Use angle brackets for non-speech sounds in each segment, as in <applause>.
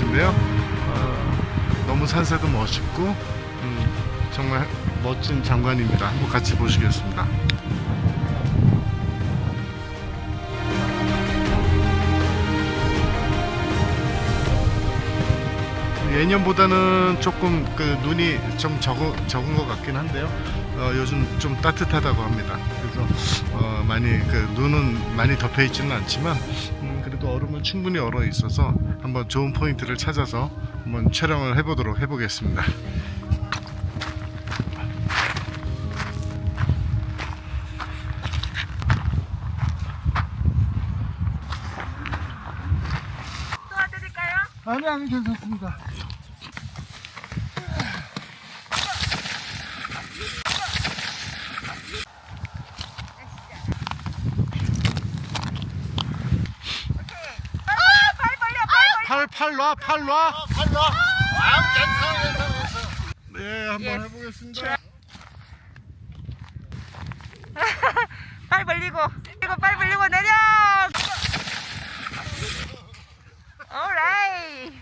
곳인데요. 어, 너무 산세도 멋있고 음, 정말 멋진 장관입니다. 한번 같이 보시겠습니다. 예년보다는 조금 그 눈이 좀 적은, 적은 것 같긴 한데요. 어, 요즘 좀 따뜻하다고 합니다. 그래서 어, 많이 그 눈은 많이 덮여 있지는 않지만 음, 그래도 얼음은 충분히 얼어 있어서 한번 좋은 포인트를 찾아서 한번 촬영을 해보도록 해보겠습니다. 도와드릴까요? 아니 아니 괜찮습니다. 아, 발 벌려, 발 팔, 팔 놔, 팔 놔. 팔 놔. 아, 괜찮아, 괜찮아, 괜찮아. 네, 한번 예. 해보겠습니다. 발 <laughs> 벌리고, 그리고 발 벌리고 내려. 오라이.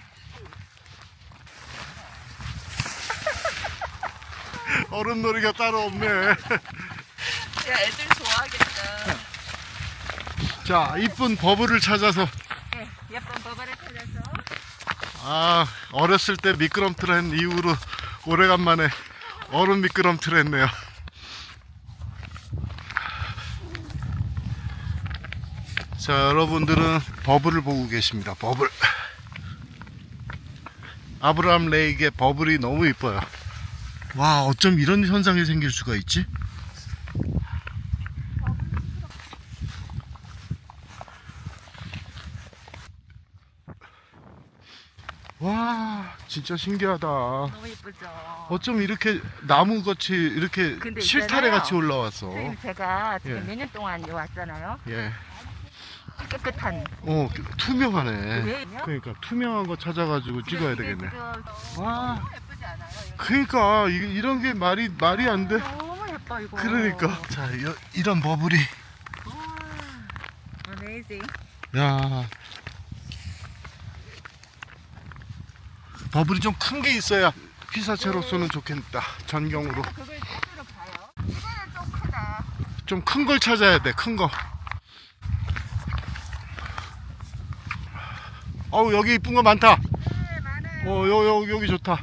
얼음놀이가 <laughs> 따로 없네. 야, 애들 좋아하겠다. 자, 이쁜 버블을 찾아서 네, 예쁜 버버를 찾아서. 아 어렸을 때 미끄럼틀 한 이후로 오래간만에 얼음 미끄럼틀 했네요. 자 여러분들은 버블을 보고 계십니다. 버블. 아브라함 레이의 버블이 너무 이뻐요. 와 어쩜 이런 현상이 생길 수가 있지 와 진짜 신기하다 너무 예쁘죠? 어쩜 이렇게 나무같이 이렇게 근데 실타래 있잖아요. 같이 올라왔어. 선생님, 제가 지금 예. 몇 년 동안 여기 왔잖아요. 예. 깨끗한. 어 투명하네. 왜? 그러니까 투명한 거 찾아가지고 찍어야 되겠네. 지금 와. 너무 예쁘지 않아요? 그러니까 이, 이런 게 말이 말이 안 돼. 너무 예뻐 이거. 그러니까 자 여, 이런 버블이 어메이징. 야 버블이 좀 큰 게 있어야 피사체로서는 좋겠다. 전경으로 그걸 스스로 봐요. 이거는 좀 크다. 좀 큰 걸 찾아야 돼. 큰 거. 어우 여기 이쁜 거 많다. 네, 많아요. 어, 요, 요, 여기 좋다.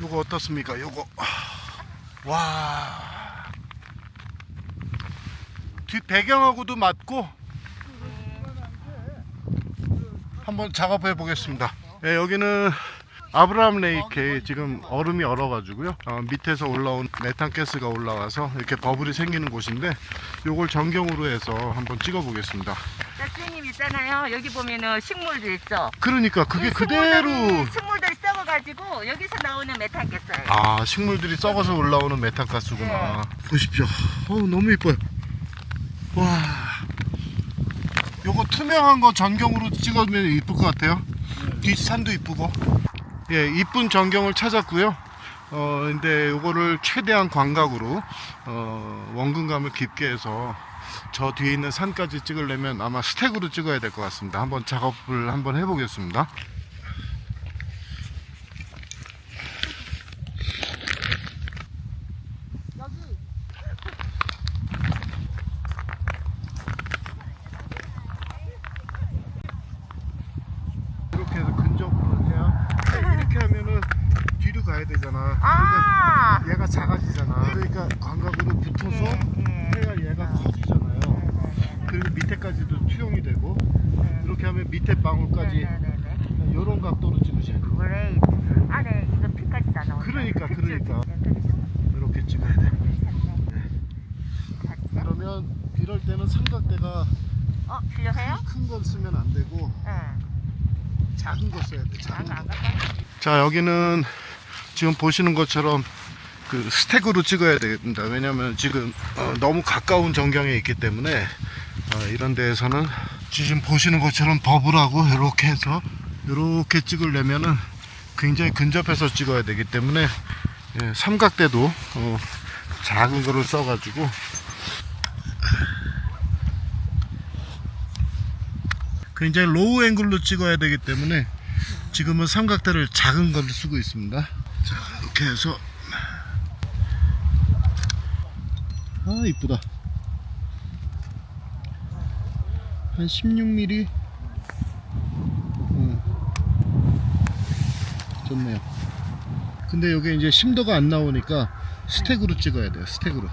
요거 어떻습니까? 요거. 와. 뒷 배경하고도 맞고 한번 작업해 보겠습니다. 예, 여기는 아브라함 레이크에 지금 얼음이 얼어가지고요. 어, 밑에서 올라온 메탄가스가 올라와서 이렇게 버블이 생기는 곳인데 요걸 전경으로 해서 한번 찍어 보겠습니다. 자, 선생님 있잖아요. 여기 보면은 식물들 있죠. 그러니까 그게 이 그대로 식물들이, 식물들이 썩어가지고 여기서 나오는 메탄가스예요. 아 식물들이 썩어서 올라오는 메탄가스구나 보십시오 어우 너무 이뻐요 와 요거 투명한 거 전경으로 찍으면 이쁠 것 같아요. 뒷산도 이쁘고. 예 이쁜 전경을 찾았고요. 어 근데 요거를 최대한 광각으로 어 원근감을 깊게 해서 저 뒤에 있는 산까지 찍으려면 아마 스택으로 찍어야 될 것 같습니다. 한번 작업을 한번 해보겠습니다 이렇게 해서 근접으로 해야 이렇게 하면은 뒤로 가야 되잖아. 아. 그러니까 얘가 작아지잖아. 그러니까 광각으로 붙어서 예, 예. 해야 얘가 커지잖아요. 그리고 밑에까지도 투영이 되고 이렇게 하면 밑에 방울까지. 이런 각도로 찍으셔야 돼요. 그레이트. 안에 이거 피까지 다 나온다. 그러니까? 그러니까. 네, 그러죠. 이렇게 찍어야 돼. 그러면 이럴 때는 삼각대가 어, 필요해요? 큰 건 쓰면 안 되고 응. 작은 거 써야 돼. 작은 안 거. 자 여기는 지금 보시는 것처럼 그 스택으로 찍어야 됩니다 왜냐면 지금 어, 너무 가까운 전경에 있기 때문에 어, 이런 데에서는 지금 보시는 것처럼 버블하고 이렇게 해서 이렇게 찍으려면은 굉장히 근접해서 찍어야 되기 때문에 예, 삼각대도 어, 작은 거를 써 가지고 굉장히 로우 앵글로 찍어야 되기 때문에 지금은 삼각대를 작은 걸 쓰고 있습니다. 자, 이렇게 해서 아 이쁘다. 한 16mm. 음. 좋네요. 근데 여기 이제 심도가 안 나오니까 스택으로 찍어야 돼요. 스택으로.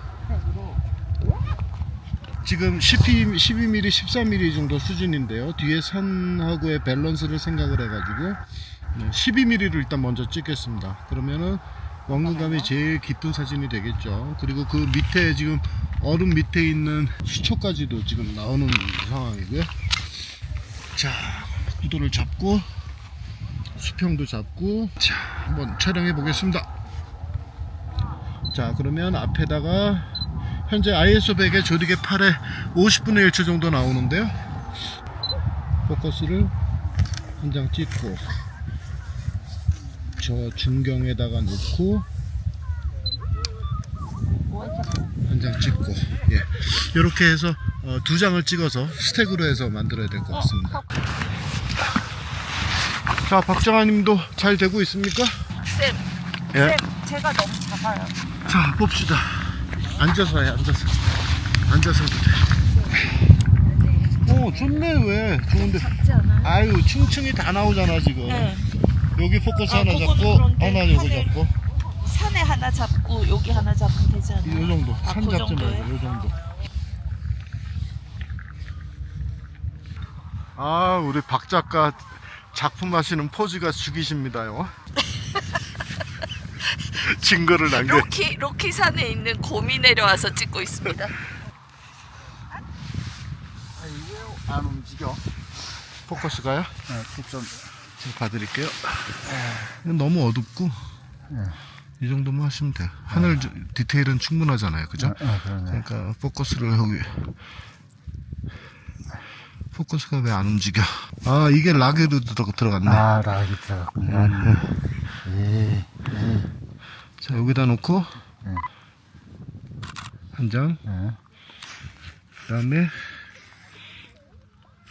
지금 12, 12mm, 13mm 정도 수준인데요. 뒤에 산하고의 밸런스를 생각을 해가지고 12mm를 일단 먼저 찍겠습니다. 그러면은 원근감이 제일 깊은 사진이 되겠죠. 그리고 그 밑에 지금 얼음 밑에 있는 수초까지도 지금 나오는 상황이고요. 자, 구도를 잡고 수평도 잡고 자, 한번 촬영해 보겠습니다. 자, 그러면 앞에다가 현재 ISO 100에 조리개 8에 50분의 1초 정도 나오는데요. 포커스를 한 장 찍고 저 중경에다가 놓고 한 장 찍고 예 이렇게 해서 어, 두 장을 찍어서 스택으로 해서 만들어야 될 것 같습니다. 자 박정아님도 잘 되고 있습니까? 쌤, 예. 쌤, 제가 너무 작아요. 자 봅시다. 앉아서 해 앉아서 앉아서 해도 돼. 어 좋네 왜 좋은데? 아유 층층이 다 나오잖아 지금 네. 여기 포커스 아, 하나 그거는 잡고 그런데 하나 요거 하늘- 잡고 산에 하나 잡고 여기 하나 잡으면 되지 이 않아요? 정도 아, 산 그 잡지 정도예요? 말고 요 정도 아 우리 박 작가 작품 하시는 포즈가 죽이십니다요 <laughs> 증거를 남겨 로키 로키 산에 있는 곰이 내려와서 찍고 있습니다. 안 움직여. 포커스가요? 네, 좀 제가 봐드릴게요 너무 어둡고 이 정도만 하시면 돼요 하늘 저- 디테일은 충분하잖아요 그죠? 아, 그러네. 그러니까 포커스를 여기 포커스가 왜 안 움직여 아 이게 락에도 들어, 들어갔네 아, 락이 들어갔군요. 예, 자 여기다 놓고 네. 한장 예. 그 다음에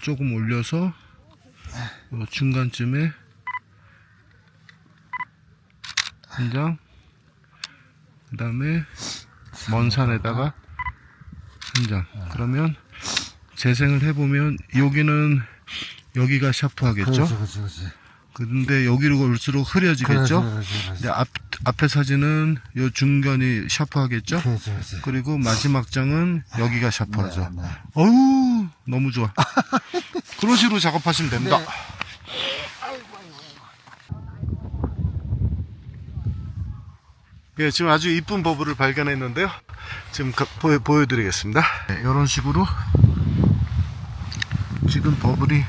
조금 올려서 요 중간쯤에 한 장 그 다음에 먼 산에다가 한 장 그러면 재생을 해보면 여기는 여기가 샤프하겠죠 그렇지, 그렇지, 그렇지. 근데 여기로 올수록 흐려지겠죠 그렇지, 그렇지, 그렇지. 근데 앞, 앞에 사진은 요 중간이 샤프하겠죠 그렇지, 그렇지. 그리고 마지막 장은 여기가 샤프하죠 네, 네. 어우 너무 좋아 <laughs> 그런 식으로 작업하시면 됩니다. 네. 예, 지금 아주 이쁜 버블을 발견했는데요. 지금 가- 보여, 보여 드리겠습니다. 네, 이런 식으로 지금 버블이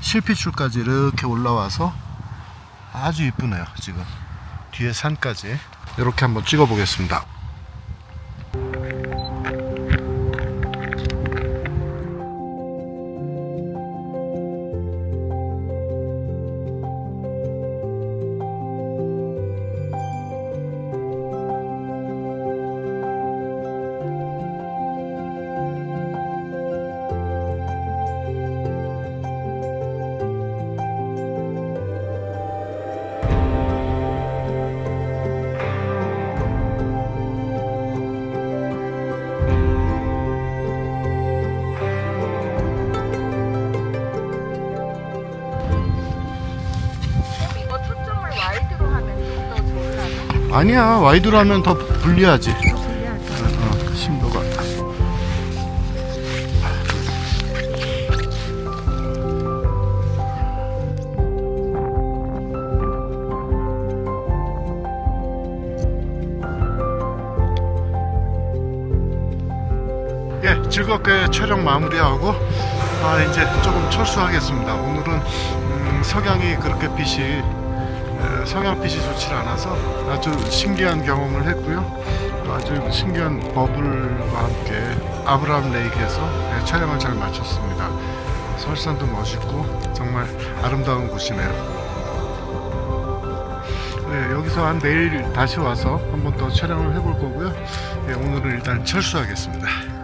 실핏줄까지 이렇게 올라와서 아주 이쁘네요 지금. 뒤에 산까지. 이렇게 한번 찍어 보겠습니다 아니야 와이드로 하면 더 불리하지. 어, 심도가 예 즐겁게 촬영 마무리하고 아 이제 조금 철수하겠습니다 오늘은 음, 석양이 그렇게 빛이 에, 성향빛이 좋지 않아서 아주 신기한 경험을 했고요. 또 아주 신기한 버블과 함께 아브라함 레이크에서 예, 촬영을 잘 마쳤습니다. 설산도 멋있고 정말 아름다운 곳이네요. 네, 여기서 한 내일 다시 와서 한 번 더 촬영을 해볼 거고요. 예, 오늘은 일단 철수하겠습니다.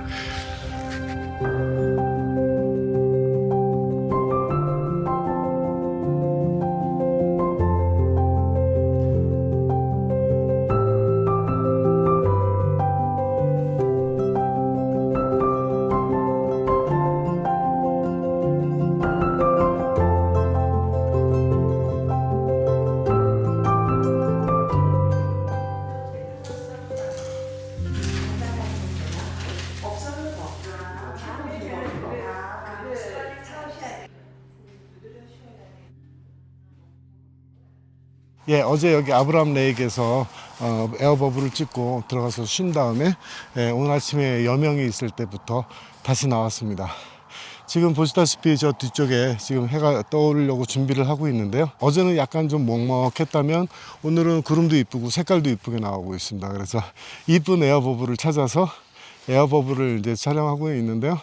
예, 어제 여기 아브라함 레이크에서 어, 에어버블을 찍고 들어가서 쉰 다음에 예, 오늘 아침에 여명이 있을 때부터 다시 나왔습니다. 지금 보시다시피 저 뒤쪽에 지금 해가 떠오르려고 준비를 하고 있는데요. 어제는 약간 좀 먹먹했다면 오늘은 구름도 이쁘고 색깔도 이쁘게 나오고 있습니다. 그래서 이쁜 에어버블을 찾아서 에어버블을 이제 촬영하고 있는데요.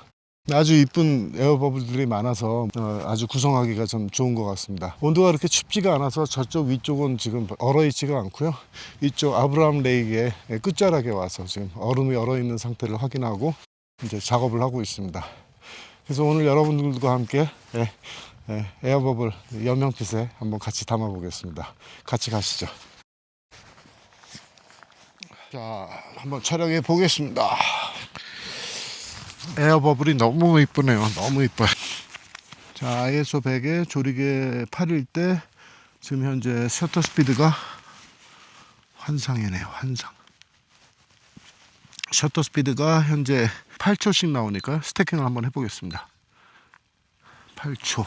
아주 이쁜 에어버블들이 많아서 어, 아주 구성하기가 좀 좋은 것 같습니다. 온도가 그렇게 춥지가 않아서 저쪽 위쪽은 지금 얼어 있지가 않고요. 이쪽 아브라함 레이크의 끝자락에 와서 지금 얼음이 얼어 있는 상태를 확인하고 이제 작업을 하고 있습니다. 그래서 오늘 여러분들과 함께 예, 예, 에어버블 여명핏에 한번 같이 담아 보겠습니다. 같이 가시죠. 자, 한번 촬영해 보겠습니다. 에어버블이 너무 이쁘네요. 너무 이뻐요. 자, ISO 100에 조리개 8일 때 지금 현재 셔터 스피드가 환상이네요. 환상. 셔터 스피드가 현재 8초씩 나오니까 스태킹을 한번 해보겠습니다. 8초.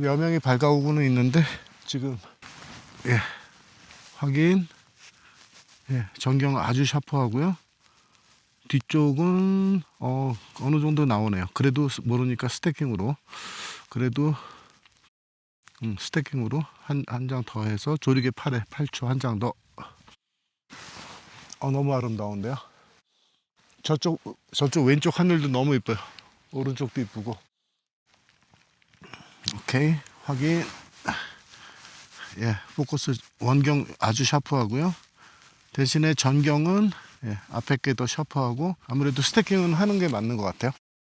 여명이 밝아오고는 있는데 지금 예 확인 예 전경 아주 샤프하고요. 뒤쪽은 어 어느 정도 나오네요. 그래도 스- 모르니까 스태킹으로 그래도 음, 스태킹으로 한 한 장 더 해서 조리개 8에 8초 한 장 더. 어 너무 아름다운데요. 저쪽 저쪽 왼쪽 하늘도 너무 이뻐요. 오른쪽도 이쁘고. 오케이 확인. 예 포커스 원경 아주 샤프하고요. 대신에 전경은 예, 앞에 게 더 샤프하고 아무래도 스태킹은 하는 게 맞는 것 같아요.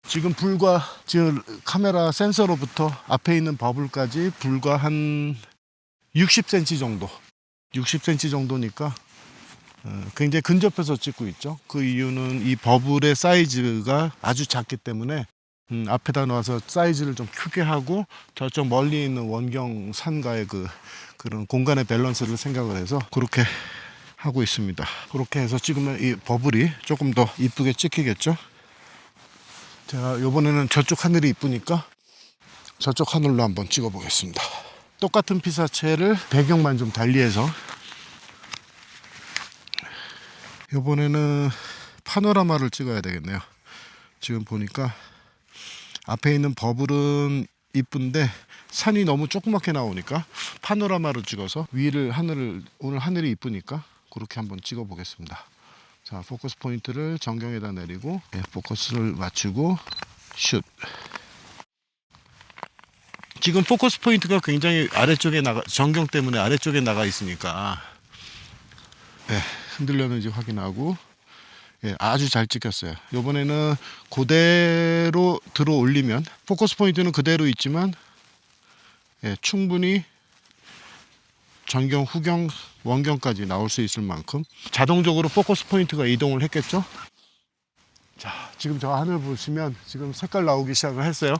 지금 불과 지금 카메라 센서로부터 앞에 있는 버블까지 불과 한 60cm 정도, 60cm 정도니까 어, 굉장히 근접해서 찍고 있죠. 그 이유는 이 버블의 사이즈가 아주 작기 때문에 음, 앞에다 놔서 사이즈를 좀 크게 하고 저쪽 멀리 있는 원경 산과의 그 그런 공간의 밸런스를 생각을 해서 그렇게 하고 있습니다. 그렇게 해서 찍으면 이 버블이 조금 더 이쁘게 찍히겠죠. 제가 이번에는 저쪽 하늘이 이쁘니까 저쪽 하늘로 한번 찍어 보겠습니다. 똑같은 피사체를 배경만 좀 달리해서 이번에는 파노라마를 찍어야 되겠네요. 지금 보니까 앞에 있는 버블은 이쁜데 산이 너무 조그맣게 나오니까 파노라마를 찍어서 위를 하늘을 오늘 하늘이 이쁘니까 그렇게 한번 찍어 보겠습니다. 자 포커스 포인트를 정경에다 내리고 예, 포커스를 맞추고 슛. 지금 포커스 포인트가 굉장히 아래쪽에 나가 정경 때문에 아래쪽에 나가 있으니까 예, 흔들렸는지 확인하고 예, 아주 잘 찍혔어요. 이번에는 그대로 들어 올리면 포커스 포인트는 그대로 있지만 예, 충분히 전경, 후경, 원경까지 나올 수 있을 만큼 자동적으로 포커스 포인트가 이동을 했겠죠. 자, 지금 저 하늘 보시면 지금 색깔 나오기 시작을 했어요.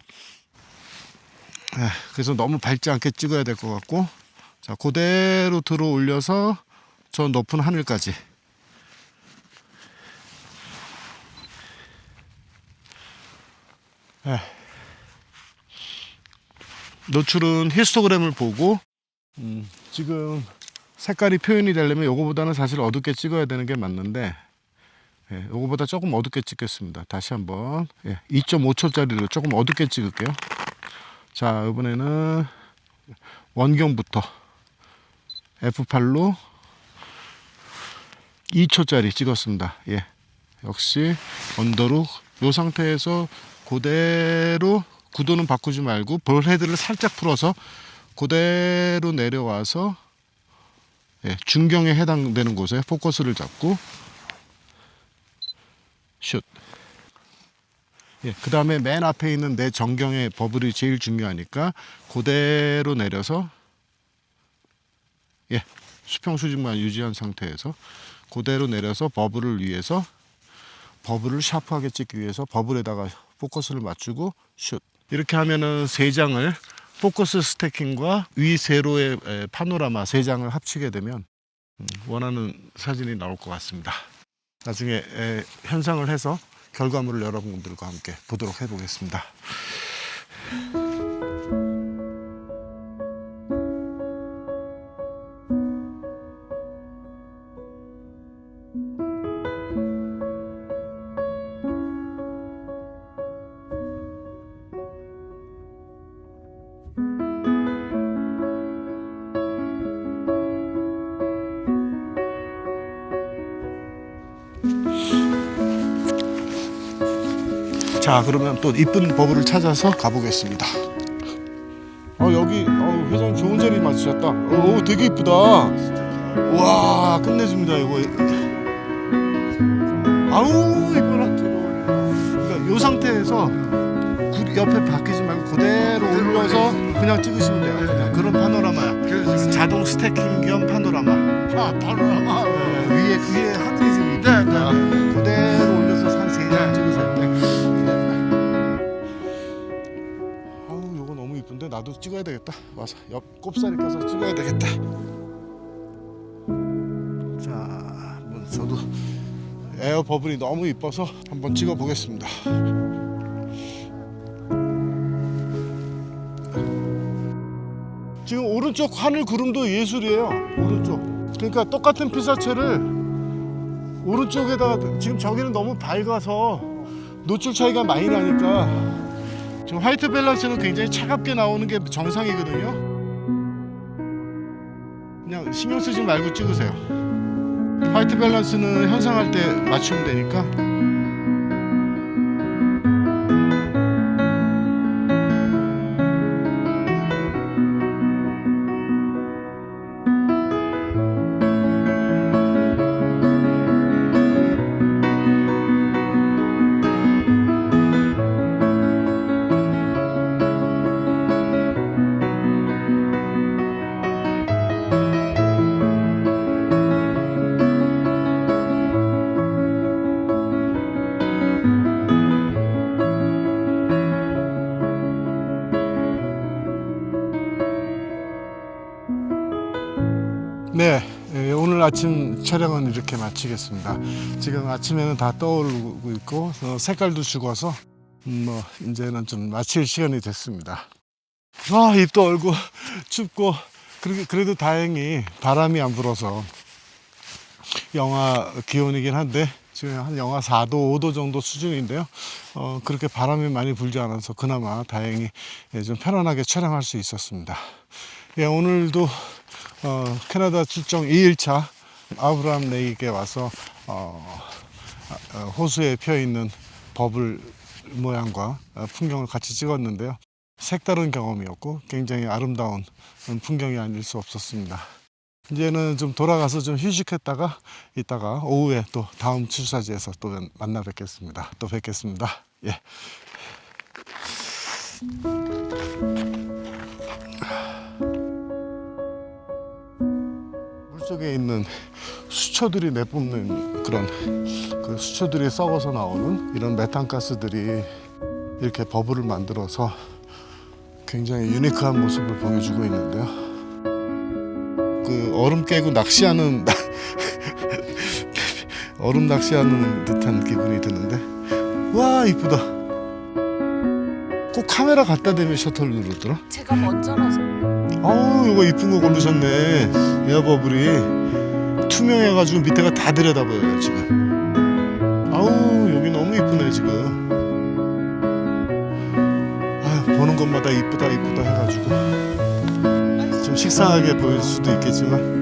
예, 그래서 너무 밝지 않게 찍어야 될 것 같고, 자, 그대로 들어 올려서 저 높은 하늘까지. 예. 노출은 히스토그램을 보고 음, 지금 색깔이 표현이 되려면 요거보다는 사실 어둡게 찍어야 되는 게 맞는데 예, 요거보다 조금 어둡게 찍겠습니다. 다시 한번 예, 2.5초짜리로 조금 어둡게 찍을게요. 자 이번에는 원경부터 F8로 2초짜리 찍었습니다. 예, 역시 언더로 요 상태에서 그대로 구도는 바꾸지 말고 볼 헤드를 살짝 풀어서 그대로 내려와서 예, 중경에 해당되는 곳에 포커스를 잡고 슛. 예, 그 다음에 맨 앞에 있는 내 정경의 버블이 제일 중요하니까 그대로 내려서 예, 수평 수직만 유지한 상태에서 그대로 내려서 버블을 위해서 버블을 샤프하게 찍기 위해서 버블에다가 포커스를 맞추고 슛. 이렇게 하면은 세 장을 포커스 스태킹과 위 세로의 에, 파노라마 세 장을 합치게 되면 음, 원하는 사진이 나올 것 같습니다. 나중에 에, 현상을 해서 결과물을 여러분들과 함께 보도록 해보겠습니다. 자 그러면 또 이쁜 버블을 찾아서 가보겠습니다. 어 여기 어, 회장 좋은 자리 맞으셨다. 어 오, 되게 이쁘다. 와 끝내줍니다 이거. 아우 이뻐라. 그러니까 요 상태에서 구- 옆에 바뀌지 말고 그대로 올려서 그냥 찍으시면 돼요. 그냥 그런 파노라마야. 자동 스태킹 겸 파노라마. 아 파노라마. 네, 위에 위에 하늘이 나도 찍어야 되겠다. 와서 옆 꼽사리 껴서 찍어야 되겠다. 자, 한번 저도 에어 버블이 너무 이뻐서 한번 찍어 보겠습니다. 지금 오른쪽 하늘 구름도 예술이에요. 오른쪽. 그러니까 똑같은 피사체를 오른쪽에다가 지금 저기는 너무 밝아서 노출 차이가 많이 나니까 지금 화이트 밸런스는 굉장히 차갑게 나오는 게 정상이거든요. 그냥 신경 쓰지 말고 찍으세요. 화이트 밸런스는 현상할 때 맞추면 되니까. 네, 예, 오늘 아침 촬영은 이렇게 마치겠습니다. 지금 아침에는 다 떠오르고 있고 어, 색깔도 죽어서 음, 뭐 이제는 좀 마칠 시간이 됐습니다. 아 입도 얼고 <laughs> 춥고 그래도, 다행히 바람이 안 불어서 영하 기온이긴 한데 지금 한 영하 4도, 5도 정도 수준인데요. 어, 그렇게 바람이 많이 불지 않아서 그나마 다행히 예, 좀 편안하게 촬영할 수 있었습니다. 예, 오늘도 어, 캐나다 출정 2일차 아브라함 레이크에 와서 어, 아, 어, 호수에 펴 있는 버블 모양과 어, 풍경을 같이 찍었는데요. 색다른 경험이었고 굉장히 아름다운 풍경이 아닐 수 없었습니다. 이제는 좀 돌아가서 좀 휴식했다가 이따가 오후에 또 다음 출사지에서 또 만나 뵙겠습니다. 또 뵙겠습니다. 예. 속에 있는 수초들이 내뿜는 그런 그 수초들이 썩어서 나오는 이런 메탄가스들이 이렇게 버블을 만들어서 굉장히 유니크한 모습을 보여주고 있는데요. 그 얼음 깨고 낚시하는 <laughs> 얼음 낚시하는 듯한 기분이 드는데 와 이쁘다. 꼭 카메라 갖다 대면 셔터를 누르더라. 제가 먼저라서 아우 이거 이쁜 거 고르셨네. 에어버블이. 투명해가지고 밑에가 다 들여다보여요 지금. 아우 여기 너무 이쁘네 지금. 아유 보는 것마다 이쁘다 이쁘다 해가지고. 좀 식상하게 보일 수도 있겠지만.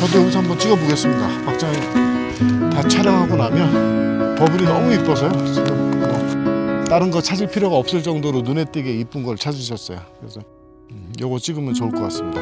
저도 여기서 한번 찍어보겠습니다. 박장님 다 촬영하고 나면 버블이 너무 이뻐서요 지금. 뭐 다른 거 찾을 필요가 없을 정도로 눈에 띄게 이쁜 걸 찾으셨어요. 그래서 음, 요거 찍으면 좋을 것 같습니다.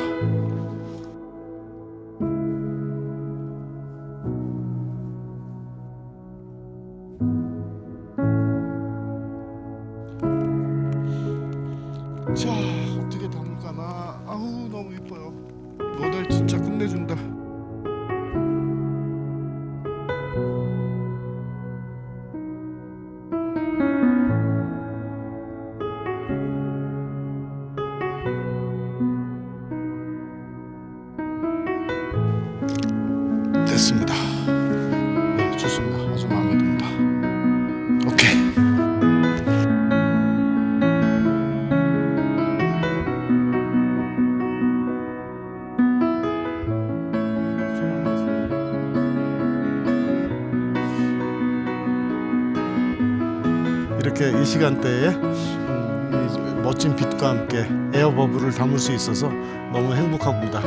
이렇게 이 시간대에 음, 이 멋진 빛과 함께 에어버블을 담을 수 있어서 너무 행복합니다.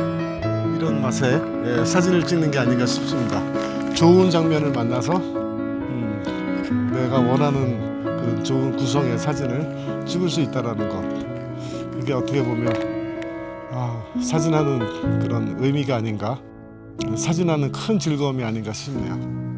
이런 맛에 예, 사진을 찍는 게 아닌가 싶습니다. 좋은 장면을 만나서 음, 내가 원하는 그그 좋은 구성의 사진을 찍을 수 있다라는 것 그게 어떻게 보면 아, 사진하는 그런 의미가 아닌가 사진하는 큰 즐거움이 아닌가 싶네요.